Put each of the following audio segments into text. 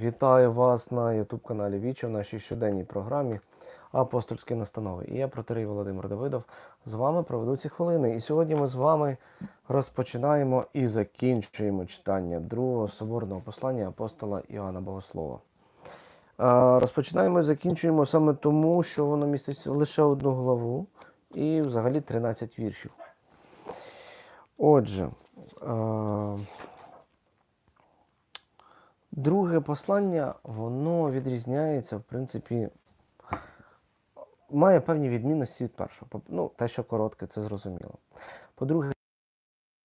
Вітаю вас на YouTube каналі Вічо в нашій щоденній програмі Апостольські настанови. І я протерей Володимир Давидов з вами проведу ці хвилини. І сьогодні ми з вами розпочинаємо і закінчуємо читання другого соборного послання апостола Іоанна Богослова. Розпочинаємо і закінчуємо саме тому, що воно містить лише одну главу і взагалі 13 віршів. Отже, Друге послання, воно відрізняється, в принципі, має певні відмінності від першого. Ну, те, що коротке, це зрозуміло. По-друге,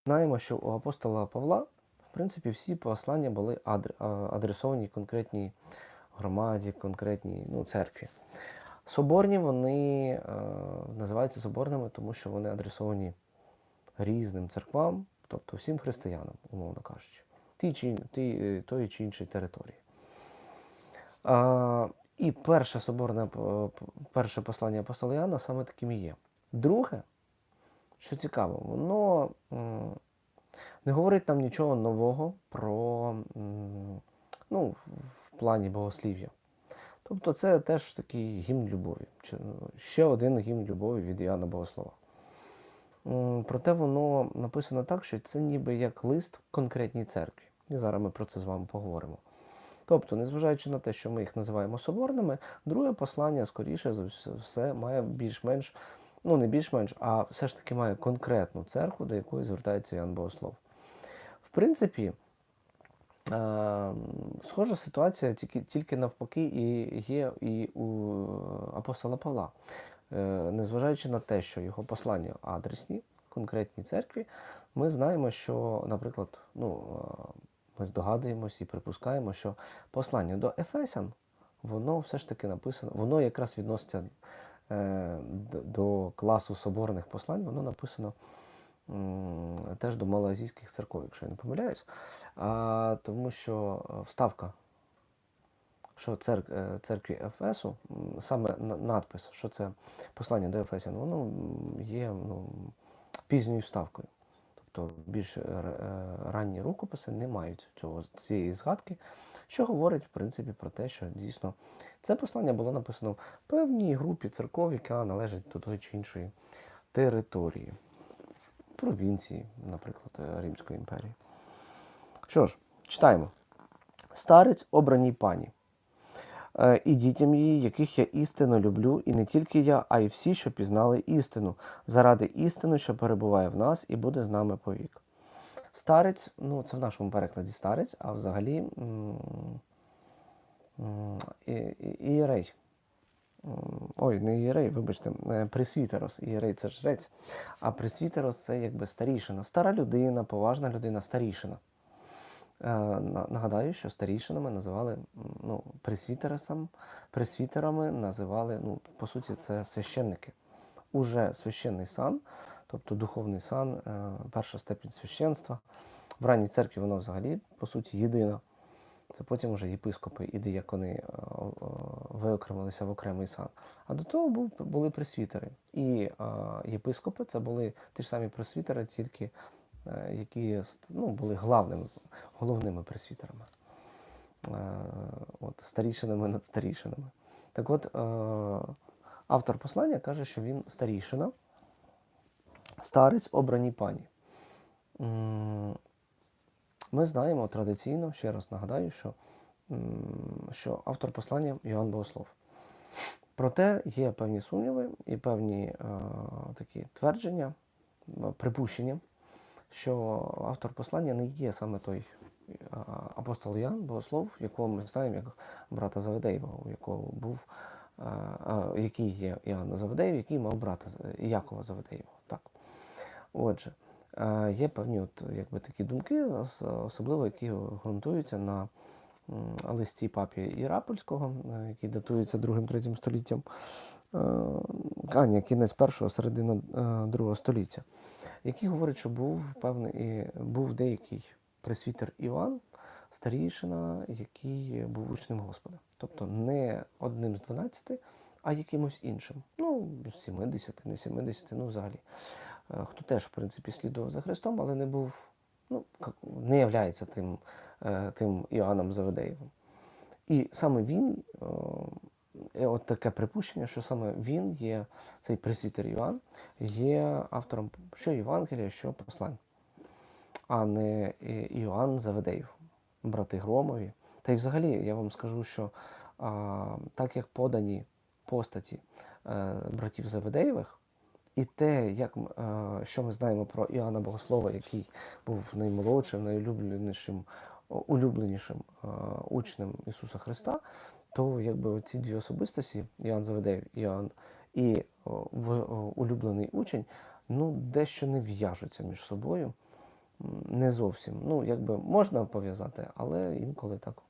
знаємо, що у апостола Павла, в принципі, всі послання були адресовані конкретній громаді, конкретній ну, церкві. Соборні вони е, називаються соборними, тому що вони адресовані різним церквам, тобто всім християнам, умовно кажучи, е, тої чи іншої території. А, і перше соборне перше послання апостола Іоанна саме таким і є. Друге, що цікаво, воно не говорить нам нічого нового про ну, в плані богослів'я. Тобто це теж такий гімн любові. Ще один гімн любові від Іоанна Богослова. Проте воно написано так, що це ніби як лист конкретній церкві. І зараз ми про це з вами поговоримо. Тобто, незважаючи на те, що ми їх називаємо соборними, друге послання, скоріше за все, має більш-менш, ну не більш-менш, а все ж таки має конкретну церкву, до якої звертається Ян Богослов. В принципі, е, схожа ситуація тільки, тільки навпаки і є і у апостола Павла. Е, незважаючи на те, що його послання адресні, конкретній церкві, ми знаємо, що, наприклад, ну, е, ми здогадуємось і припускаємо, що послання до Ефесян, воно все ж таки написано, воно якраз відноситься е, до класу соборних послань, воно написано теж до малоазійських церков, якщо я не помиляюсь. А, тому що е, вставка що церк, е, церкві Ефесу, саме надпис, що це послання до Ефесян, воно є ну, пізньою вставкою. Тобто більш е, е, ранні рукописи не мають цього, цієї згадки, що говорить в принципі про те, що дійсно це послання було написано в певній групі церков, яка належить до тої чи іншої території, провінції, наприклад, е, Римської імперії. Що ж, читаємо. Старець обраній пані. Е, і дітям її, яких я істинно люблю, і не тільки я, а й всі, що пізнали істину, заради істини, що перебуває в нас і буде з нами повік. Старець, ну це в нашому перекладі старець, а взагалі ієрей. Ой, не ієрей, вибачте, е, пресвітерос. Ієрей це жрець, а пресвітерос це якби старішина. Стара людина, поважна людина, старішина. Е, на- Нагадаю, що старішинами називали ну, пресвітересам, пресвітерами називали, ну, по суті, це священники. Уже священний сан, тобто духовний сан, е, перша степінь священства. В ранній церкві воно взагалі, по суті, єдина. Це потім вже єпископи і диякони е, виокремилися в окремий сан. А до того були пресвітери. І єпископи це були ті ж самі пресвітери, тільки які ну, були главними, головними пресвітерами. Е, От, старішинами над старішинами. Так от, е, автор послання каже, що він старішина, старець обраній пані. Ми знаємо традиційно, ще раз нагадаю, що, що автор послання Йоанн Богослов. Проте є певні сумніви і певні е, такі твердження, припущення, що автор послання не є саме той е, апостол Ян Богослов, якого ми знаємо як брата Заведеєва, у якого був, е, е, який є Іоанн Заведеєв, який мав брата Якова Заведеєва. Так. Отже, є певні от, якби, такі думки, особливо які ґрунтуються на листі папі Ірапольського, який датується 2-3 століттям, а ні, кінець першого, середина другого століття, який говорить, що був певний, був деякий пресвітер Іван, старішина, який був учнем Господа. Тобто не одним з 12, а якимось іншим. Ну, 70, не 70, ну взагалі. Е, Хто теж, в принципі, слідував за Христом, але не був, ну, не являється тим, е, тим Іоанном Заведеєвим. І саме він, е, от таке припущення, що саме він є, цей пресвітер Іван, є автором що Євангелія, що послань, а не І- Іоанн Заведеїв, брати Громові. Та й взагалі я вам скажу, що а, так як подані постаті е, братів Заведеєвих, і те, як, е, що ми знаємо про Іоанна Богослова, який був наймолодшим, найулюбленішим, улюбленішим е, учнем Ісуса Христа, то якби ці дві особистості, Іоанн Заведеєв Іоанн, і в, о, улюблений учень, ну, дещо не в'яжуться між собою. Не зовсім. Ну, якби можна пов'язати, але інколи так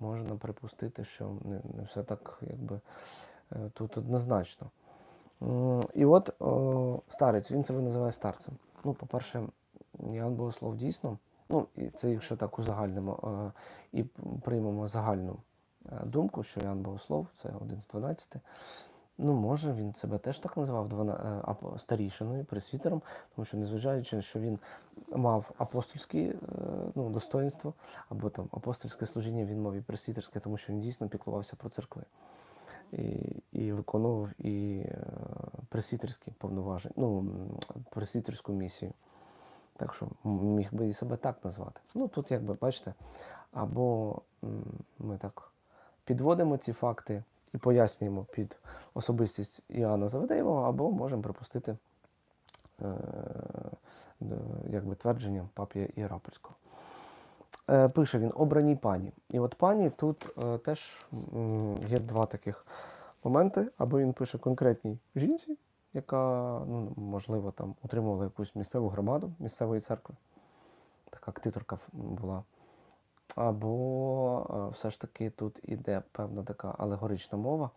можна припустити, що не, не все так якби е, тут однозначно. І от о, старець, він себе називає старцем. Ну, по-перше, Іоанн Богослов дійсно, ну, і це якщо так узагальнимо е, і приймемо загальну е, думку, що Іоанн Богослов це один з 12. Ну, може, він себе теж так називав е, старішиною, пресвітером, тому що, незважаючи, що він мав апостольські е, ну, достоинство, або там апостольське служіння, він мав і пресвітерське, тому що він дійсно піклувався про церкви і, і виконував і е, пресвітерські повноваження, ну, пресвітерську місію. Так що міг би і себе так назвати. Ну, тут, якби бачите, або ми так підводимо ці факти і пояснюємо під особистість Іоанна Заведеєвого, або можемо припустити е, якби твердження папія Іерапольського. Е, Пише він обраній пані. І от пані тут е, теж є два таких моменти, або він пише конкретній жінці, яка, ну, можливо, там утримувала якусь місцеву громаду місцевої церкви, така ктиторка була. Або е, все ж таки тут іде певна така алегорична мова,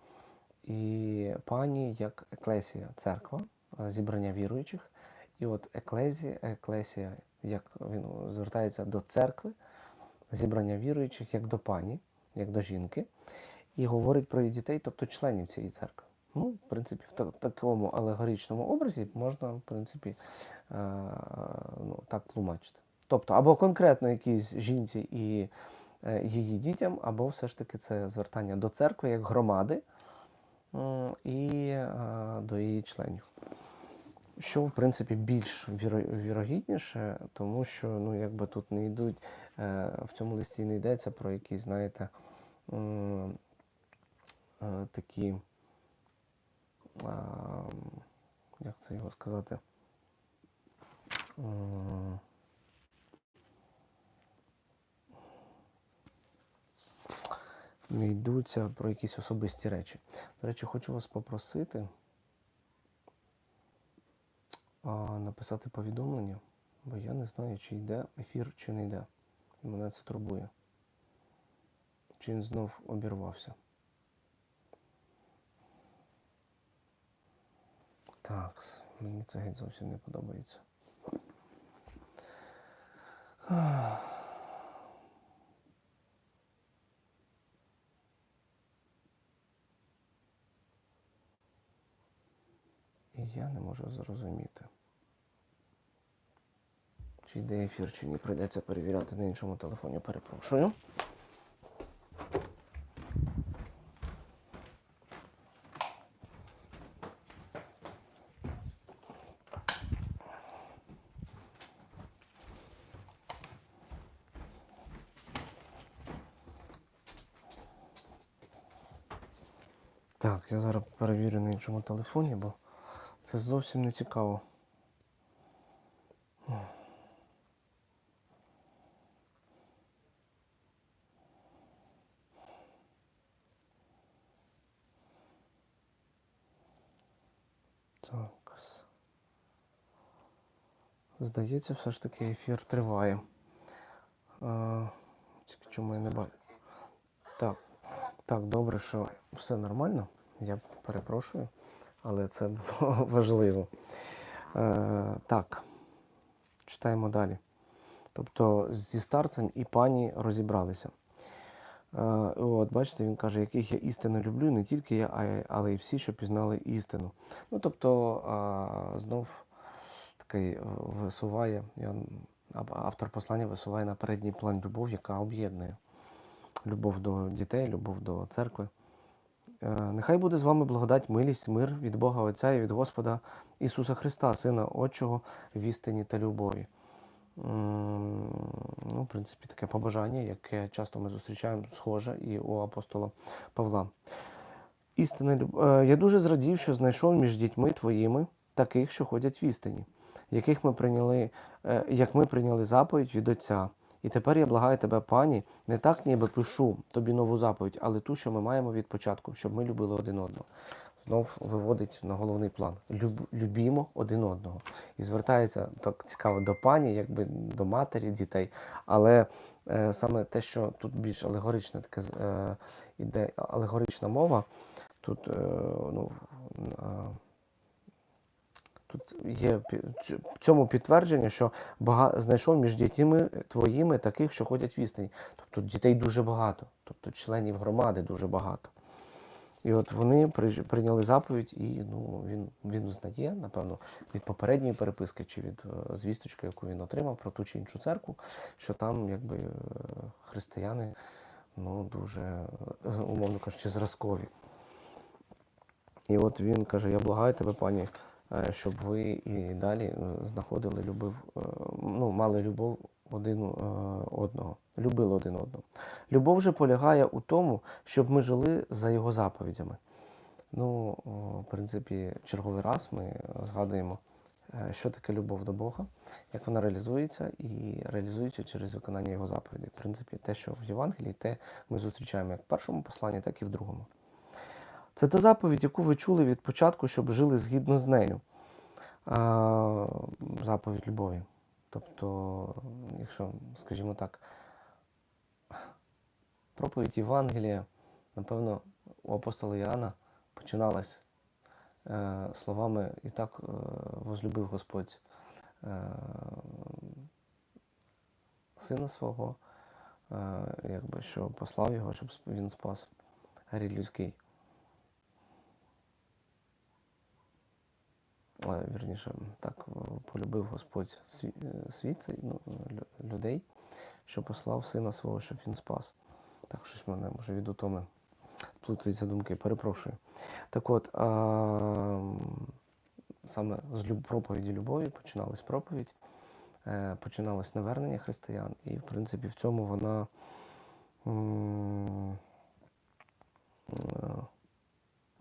і пані як еклесія, церква, е, зібрання віруючих. І от еклезія, еклесія, як він звертається до церкви, зібрання віруючих як до пані, як до жінки, і говорить про її дітей, тобто членів цієї церкви. Ну, в принципі, в такому алегоричному образі можна, в принципі, е, ну, так тлумачити. Тобто, або конкретно якійсь жінці і е, її дітям, або все ж таки це звертання до церкви як громади і е, до її членів. Що, в принципі, більш вірогідніше, тому що ну, якби тут не йдуть, е, в цьому листі не йдеться про якісь, знаєте, такі, як це його сказати? Не йдуться про якісь особисті речі. До речі, хочу вас попросити написати повідомлення, бо я не знаю, чи йде ефір, чи не йде. І Мене це турбує. Чи він знов обірвався. Так, мені це геть зовсім не подобається. Я не можу зрозуміти. Чи йде ефір, чи ні. Прийдеться перевіряти на іншому телефоні. Перепрошую. Так, я зараз перевірю на іншому телефоні, бо це зовсім не цікаво. Так. Здається, все ж таки ефір триває. Тільки чому я не бачу? Так. Так, добре, що все нормально. Я перепрошую, але це було важливо. Е, так, читаємо далі. Тобто зі старцем і пані розібралися. Е, от, бачите, він каже, яких я істину люблю, не тільки я, але й всі, що пізнали істину. Ну, тобто, а, знов такий е, висуває, автор послання висуває на передній план любов, яка об'єднує. любов до дітей, любов до церкви. Е, Нехай буде з вами благодать, милість, мир від Бога Отця і від Господа Ісуса Христа, Сина Отчого, в істині та любові. Ну, в принципі, таке побажання, яке часто ми зустрічаємо, схоже і у апостола Павла. Істина. Е, Я дуже зрадів, що знайшов між дітьми твоїми таких, що ходять в істині, яких ми прийняли, е, як ми прийняли заповідь від Отця. І тепер я благаю тебе, пані, не так ніби пишу тобі нову заповідь, але ту, що ми маємо від початку, щоб ми любили один одного. Знов виводить на головний план. Люб, любімо один одного. І звертається так цікаво до пані, якби до матері, дітей. Але е, саме те, що тут більш алегорична така е, іде алегорична мова, тут е, ну, е, Тут є цьому підтвердження, що бага... знайшов між дітьми твоїми таких, що ходять в істині. Тобто дітей дуже багато, тобто членів громади дуже багато. І от вони прийняли заповідь, і ну, він, він знає, напевно, від попередньої переписки чи від е, звісточки, яку він отримав про ту чи іншу церкву, що там якби е, християни ну, дуже, е, умовно кажучи, зразкові. І от він каже: Я благаю тебе, пані, щоб ви і далі е, знаходили, любив, е, ну, мали любов один е, одного, любили один одного. Любов же полягає у тому, щоб ми жили за його заповідями. Ну, в принципі, черговий раз ми згадуємо, е, що таке любов до Бога, як вона реалізується і реалізується через виконання його заповідей. В принципі, те, що в Євангелії, те ми зустрічаємо як в першому посланні, так і в другому. Це та заповідь, яку ви чули від початку, щоб жили згідно з нею. А, заповідь любові. Тобто, якщо, скажімо так, проповідь Євангелія, напевно, у апостола Іоанна починалась е, словами і так е, возлюбив Господь е, сина свого, е, якби, що послав його, щоб він спас гріх людський. Вірніше, так е, полюбив Господь е, світ, ну, людей, що послав сина свого, щоб він спас. Так, щось мене може від утоми плутаються думки, перепрошую. Так от, а, саме з проповіді любові починалась проповідь, е, починалось навернення християн, і, в принципі, в цьому вона.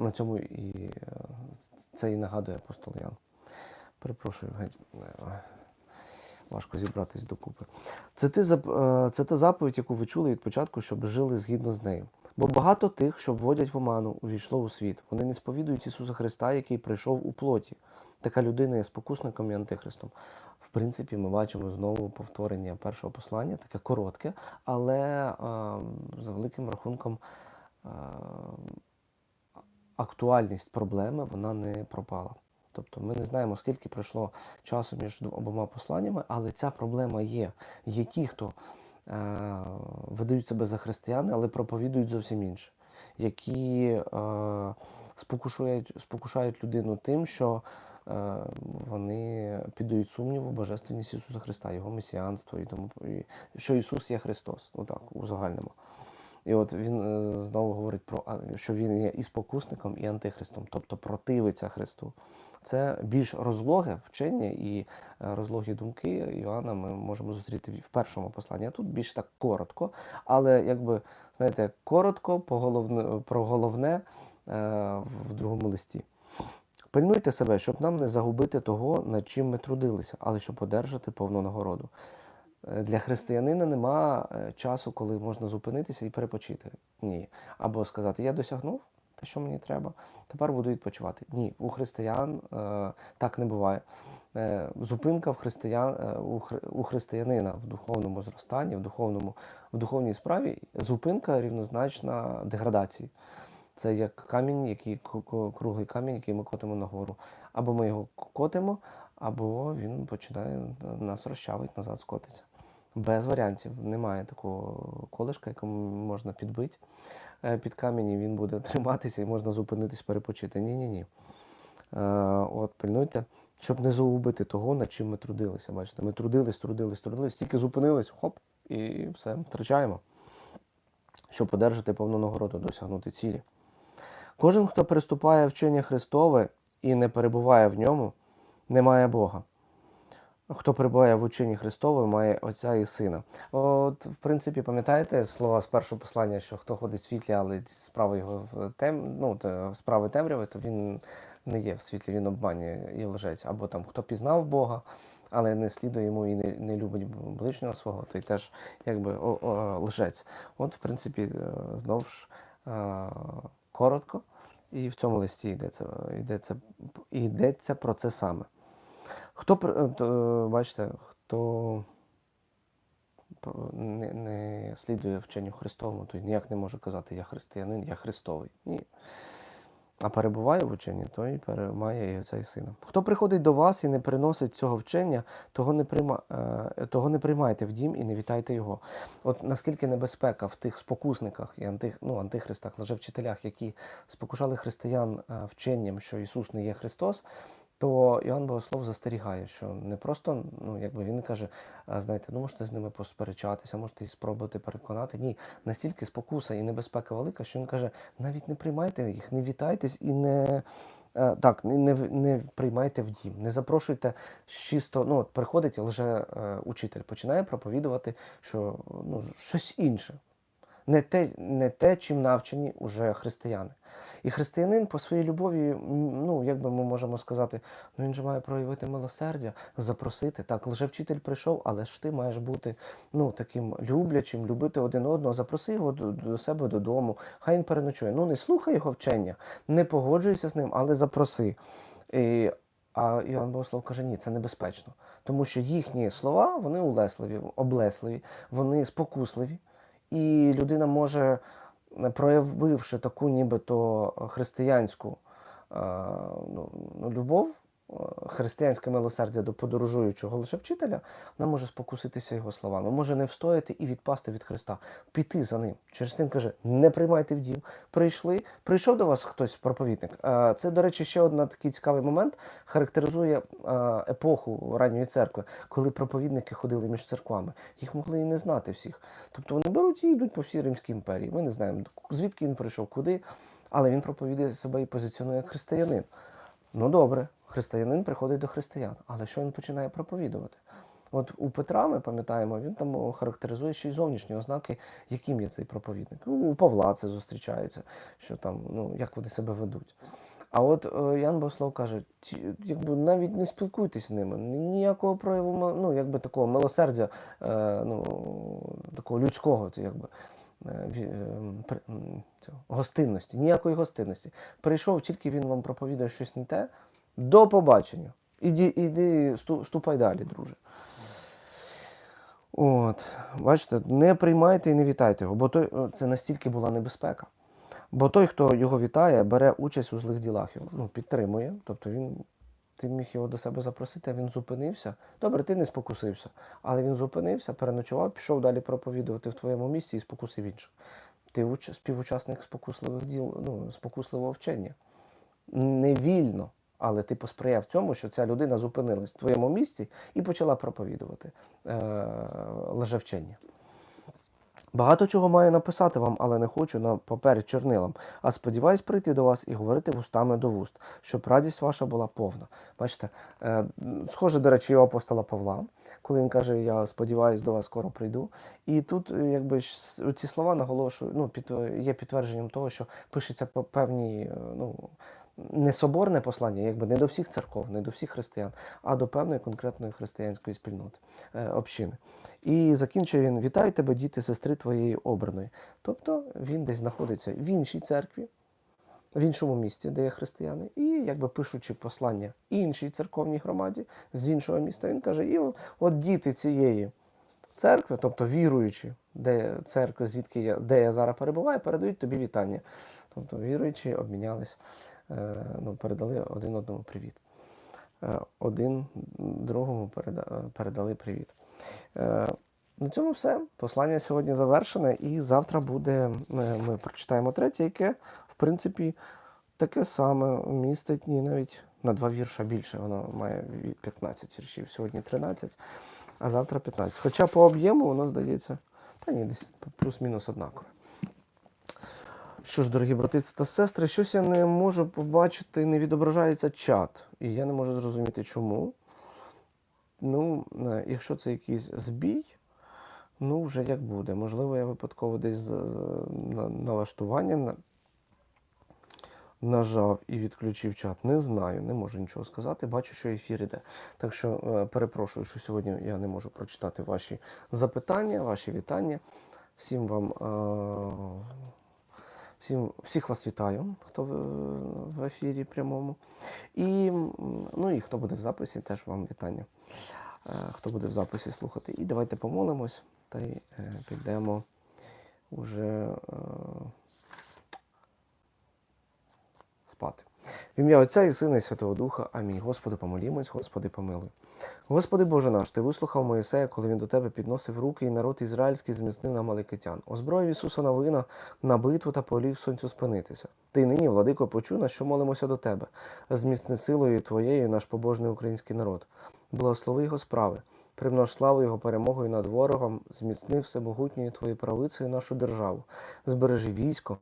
На цьому і е, це і нагадує апостол Ян. Перепрошую, е, Важко зібратись докупи. Це, ти, е, це та заповідь, яку ви чули від початку, щоб жили згідно з нею. Бо багато тих, що вводять в оману, увійшло у світ. Вони не сповідують Ісуса Христа, який прийшов у плоті. Така людина є спокусником і антихристом. В принципі, ми бачимо знову повторення першого послання, таке коротке, але е, за великим рахунком. е, актуальність проблеми вона не пропала. Тобто ми не знаємо, скільки пройшло часу між обома посланнями, але ця проблема є. Є ті, хто е, видають себе за християни, але проповідують зовсім інше, які е, спокушують, спокушають людину тим, що е, вони піддають сумніву божественність Ісуса Христа, Його месіанство і тому, і, що Ісус є Христос, отак, у загальному. І от він е, знову говорить про що він є і спокусником, і антихристом, тобто противиться Христу. Це більш розлоге вчення і е, розлогі думки Іоанна ми можемо зустріти в першому посланні. А тут більш так коротко, але якби знаєте, коротко по головне, про головне е, в другому листі. Пильнуйте себе, щоб нам не загубити того, над чим ми трудилися, але щоб одержати повну нагороду. Е, Для християнина нема е, часу, коли можна зупинитися і перепочити. Ні. Або сказати, я досягнув те, що мені треба, тепер буду відпочивати. Ні, у християн е, так не буває. Е, зупинка в християн, е, у, хри- у християнина в духовному зростанні, в, духовному, в духовній справі, зупинка рівнозначна деградації. Це як камінь, який круглий камінь, який ми котимо нагору. Або ми його котимо, або він починає нас розчавить, назад скотиться. Без варіантів. Немає такого колишка, якому можна підбити е, під камінь, він буде триматися і можна зупинитись, перепочити. Ні-ні-ні. Е, От, пильнуйте, щоб не загубити того, над чим ми трудилися. Бачите, ми трудились, трудились, трудились, тільки зупинились, хоп, і все, втрачаємо. щоб одержати повну нагороду, досягнути цілі. Кожен, хто приступає вчення Христове і не перебуває в ньому, не має Бога. Хто перебуває в ученні Христове, має Отця і Сина. От, в принципі, пам'ятаєте слова з першого послання, що хто ходить в світлі, але справи його тем, ну, справи темряви, то він не є в світлі, він обманює і лжець. Або там хто пізнав Бога, але не слідує йому і не, не любить ближнього свого, той теж якби о, о, лжець. От, в принципі, е, знову ж е, коротко, і в цьому листі йдеться, йдеться, йдеться про це саме. Хто е, то, бачите, хто не, не слідує вченню Христовому, той ніяк не може казати я християнин, я Христовий. Ні. А перебуває в ученні, той має і і сина. Хто приходить до вас і не приносить цього вчення, того не, прийма, е, того не приймайте в дім і не вітайте його. От наскільки небезпека в тих спокусниках і антих, ну, антихристах, лжевчителях, які спокушали християн е, вченням, що Ісус не є Христос, то Іоанн Богослов застерігає, що не просто, ну якби він каже, знаєте, ну можете з ними посперечатися, можете спробувати переконати. Ні, настільки спокуса і небезпека велика, що він каже, навіть не приймайте їх, не вітайтесь і не. е, Так, не, не, приймайте в дім, не запрошуйте чисто. Ну, от приходить лже е, учитель, починає проповідувати, що ну, щось інше. Не те, не те, чим навчені уже християни. І християнин по своїй любові, ну як би ми можемо сказати, ну він же має проявити милосердя, запросити. Так, лжевчитель прийшов, але ж ти маєш бути ну таким люблячим, любити один одного, запроси його до, до себе додому, хай він переночує. Ну не слухай його вчення, не погоджуйся з ним, але запроси. І, а Іоанн Богослов каже, ні, це небезпечно. Тому що їхні слова вони улесливі, облесливі, вони спокусливі. І людина може, е, проявивши таку нібито християнську е, ну, ну, любов, християнське милосердя до подорожуючого лише вчителя, вона може спокуситися його словами, може не встояти і відпасти від Христа, піти за ним. Через тим каже: не приймайте в дім. Прийшли, прийшов до вас хтось проповідник. Е, Це, до речі, ще один такий цікавий момент характеризує е, епоху ранньої церкви, коли проповідники ходили між церквами. Їх могли і не знати всіх. Тобто вони беруть і йдуть по всій Римській імперії. Ми не знаємо, звідки він прийшов, куди, але він проповідує себе і позиціонує християнин. Ну добре, християнин приходить до християн, але що він починає проповідувати? От у Петра ми пам'ятаємо, він там характеризує ще й зовнішні ознаки, яким є цей проповідник. Ну, У Павла це зустрічається, що там, ну, як вони себе ведуть. А от е, Ян Богослов каже, якби навіть не спілкуйтесь з ними, ніякого прояву ну, якби такого милосердя, е, ну, такого людського, якби. е, гостинності, ніякої гостинності. Прийшов, тільки він вам проповідає щось не те. До побачення. Іди, іди ступай далі, друже. От, бачите, не приймайте і не вітайте його, бо той, це настільки була небезпека. Бо той, хто його вітає, бере участь у злих ділах, його ну, підтримує. Тобто він, ти міг його до себе запросити, а він зупинився. Добре, ти не спокусився, але він зупинився, переночував, пішов далі проповідувати в твоєму місці і спокусив інших. Ти уч- співучасник спокусливих діл, ну, спокусливого вчення. Не вільно, але ти посприяв цьому, що ця людина зупинилась в твоєму місці і почала проповідувати е- лжевчення. Багато чого маю написати вам, але не хочу на папері чорнилам, а сподіваюсь прийти до вас і говорити вустами до вуст, щоб радість ваша була повна. Бачите, е, схоже, до речі, у апостола Павла, коли він каже, я сподіваюсь, до вас скоро прийду. І тут, е, якби ці слова наголошую, ну, є підтвердженням того, що пишеться по певній, е, ну, не соборне послання, якби не до всіх церков, не до всіх християн, а до певної конкретної християнської спільноти, е, общини. І закінчує він: Вітаю тебе, діти, сестри твоєї обраної. Тобто він десь знаходиться в іншій церкві, в іншому місті, де є християни, і якби пишучи послання іншій церковній громаді з іншого міста, він каже: і от діти цієї церкви, тобто віруючі, де церкви, звідки я, де я зараз перебуваю, передають тобі вітання. Тобто віруючі обмінялись, е, ну, передали один одному привіт. Е, Один другому передали привіт. Е, На цьому все. Послання сьогодні завершене, і завтра буде. Ми, прочитаємо третє, яке, принципі, таке саме містить ні, навіть на два вірша більше. Воно має 15 віршів. Сьогодні 13, а завтра 15. Хоча по об'єму воно здається, та ні, десь плюс-мінус однакове. Що ж, дорогі брати та сестри, щось я не можу побачити, не відображається чат. І я не можу зрозуміти, чому. Ну, е, якщо це якийсь збій, ну вже як буде. Можливо, я випадково десь налаштування на- нажав і відключив чат. Не знаю, не можу нічого сказати. Бачу, що ефір іде. Так що е, перепрошую, що сьогодні я не можу прочитати ваші запитання, ваші вітання. Всім вам. е, Всім, всіх вас вітаю, хто в, ефірі прямому. І, ну, і хто буде в записі, теж вам вітання. Е, Хто буде в записі слухати. І давайте помолимось та й підемо уже е, спати. В ім'я Отця і Сина і Святого Духа. Амінь. Господи, помолімось, Господи, помилуй. Господи Боже наш, Ти вислухав Моїсея, коли він до Тебе підносив руки, і народ ізраїльський зміцнив на Маликитян. Озброїв Ісуса Навина на битву та повелів сонцю спинитися. Ти нині, владико, почуй нас, що молимося до Тебе. Зміцни силою Твоєю наш побожний український народ. Благослови його справи. Примнож славу Його перемогою над ворогом, зміцни всемогутньою Твоєю правицею нашу державу, збережи військо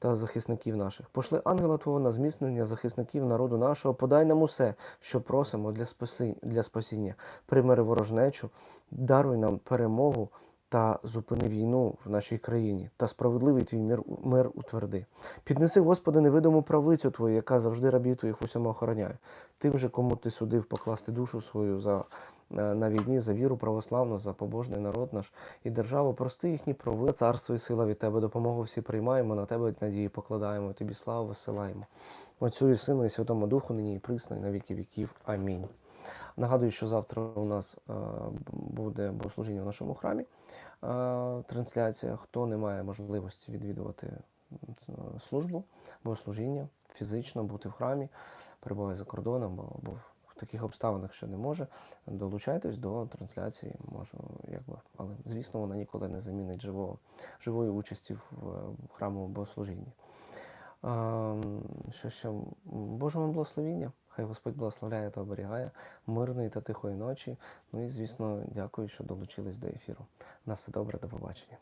та захисників наших. Пошли ангела Твого на зміцнення захисників народу нашого, подай нам усе, що просимо для, спаси, для спасіння. Примири ворожнечу, даруй нам перемогу та зупини війну в нашій країні, та справедливий твій мир, мир утверди. Піднеси, Господи, невидиму правицю Твою, яка завжди рабів Твоїх усьому охороняє. Тим же, кому ти судив покласти душу свою за на війні за віру православну, за побожний народ наш і державу. Прости їхні прови, царство і сила від тебе. Допомогу всі приймаємо, на тебе надії покладаємо. Тобі славу висилаємо. Отцю і Сину, і Святому Духу, нині і присно, і на віки віків. Амінь. Нагадую, що завтра у нас е, буде богослужіння в нашому храмі. е, Трансляція. Хто не має можливості відвідувати службу, богослужіння, фізично бути в храмі, перебуває за кордоном або- або в таких обставинах, що не може, долучайтесь до трансляції, можу, якби, але звісно, вона ніколи не замінить живого, живої участі в, в храмовому богослужінні. Що ще? Божого благословіння. Хай Господь благословляє та оберігає мирної та тихої ночі. Ну і, звісно, дякую, що долучились до ефіру. На все добре, до побачення.